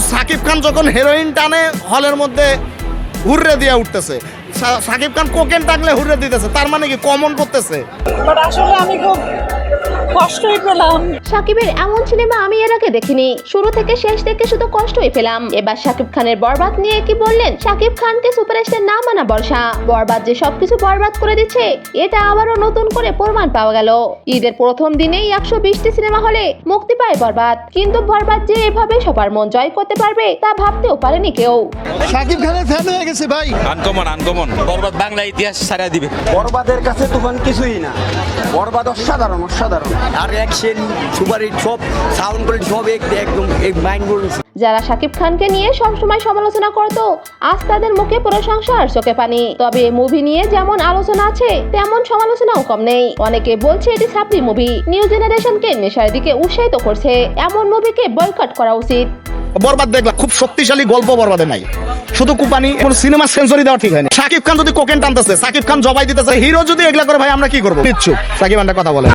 তো সাকিব খান যখন হেরোইন টানে, হলের মধ্যে হুররে দিয়ে উঠতেছে। সাকিব খান কোকেন টাকলে হুররে দিতেছে, তার মানে কি কমন করতেছে? বাট আসলে আমি খুব কষ্টই পেলাম। সাকিবের এমন সিনেমা আমি এর আগে দেখিনি। শুরু থেকে শেষ থেকে শুধু কষ্টই পেলাম। এবার সাকিব খানের বরবাদ নিয়ে কি বললেন? সাকিব খানকে সুপারস্টার না মানা বর্ষা। বরবাদ যে সবকিছু বরবাদ করে দিচ্ছে এটা আবারও নতুন করে প্রমাণ পাওয়া গেল। ঈদের প্রথম দিনেই একশো বিশটি সিনেমা হলে মুক্তি পায় বরবাদ। কিন্তু বরবাদ যে এভাবে সবার মন জয় করতে পারবে তা ভাবতেও পারেনি কেউ। সাকিব খানের ফ্যান হয়ে গেছে ভাই। Uncommon uncommon. বরবাদ বাংলা ইতিহাস সারা দিবে। বরবাদের কাছে তখন কিছুই না। বরবাদ অসাধারণ অসাধারণ। আর অ্যাকশন সুপার হিট সব সাউন্ড কোয়ালিটি সব একদম মাইন্ড ব্লোয়িং যারা সাকিব খানকে নিয়ে সবসময় সমালোচনা করত আজ তাদের মুখে প্রশংসা আর চোখে পানি। তবে মুভি নিয়ে যেমন আলোচনা আছে তেমন সমালোচনাও কম নেই। অনেকে বলছে এটি সাপ্লি মুভি নিউ জেনারেশনকে নেশার দিকে উৎসাহিত করছে। এমন মুভিকে বয়কট করা উচিত। বরবাদ দেখলাম খুব শক্তিশালী গল্প বরবাদে নাই। শুধু কুপানি কোন সিনেমা সেন্সরি দেওয়া ঠিক হয়নি। সাকিব খান যদি কোকেন টানতেছে সাকিব খান জবাই দিতেছে হিরো যদি এগুলা করে ভাই আমরা কি করব? কিচ্ছু। সাকিব খানের কথা বলে।